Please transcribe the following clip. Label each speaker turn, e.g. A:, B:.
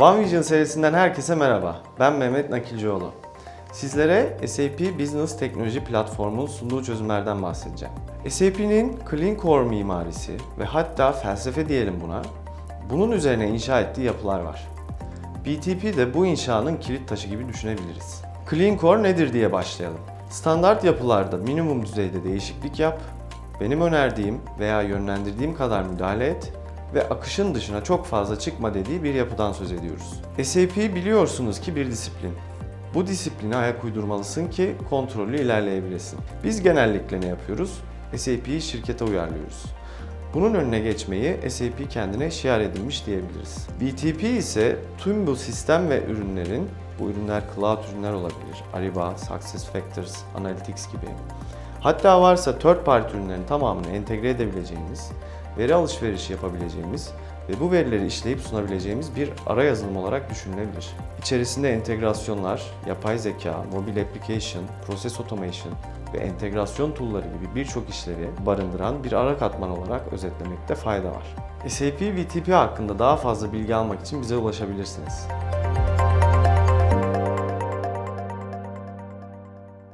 A: One Vision serisinden herkese merhaba. Ben Mehmet Nakilcioğlu. Sizlere SAP Business Teknoloji Platformu'nun sunduğu çözümlerden bahsedeceğim. SAP'nin Clean Core mimarisi ve hatta felsefe diyelim buna, bunun üzerine inşa ettiği yapılar var. BTP de bu inşanın kilit taşı gibi düşünebiliriz. Clean Core nedir diye başlayalım. Standart yapılarda minimum düzeyde değişiklik yap, benim önerdiğim veya yönlendirdiğim kadar müdahale et ve akışın dışına çok fazla çıkma dediği bir yapıdan söz ediyoruz. SAP biliyorsunuz ki bir disiplin. Bu disipline ayak uydurmalısın ki kontrollü ilerleyebilesin. Biz genellikle ne yapıyoruz? SAP'yi şirkete uyarlıyoruz. Bunun önüne geçmeyi SAP kendine şiar edilmiş diyebiliriz. BTP ise tüm bu sistem ve ürünlerin, bu ürünler cloud ürünler olabilir, Ariba, SuccessFactors, Analytics gibi. Hatta varsa third party ürünlerin tamamını entegre edebileceğimiz, veri alışverişi yapabileceğimiz ve bu verileri işleyip sunabileceğimiz bir ara yazılım olarak düşünülebilir. İçerisinde entegrasyonlar, yapay zeka, mobil application, process automation ve entegrasyon tool'ları gibi birçok işleri barındıran bir ara katman olarak özetlemekte fayda var. SAP VTP hakkında daha fazla bilgi almak için bize ulaşabilirsiniz.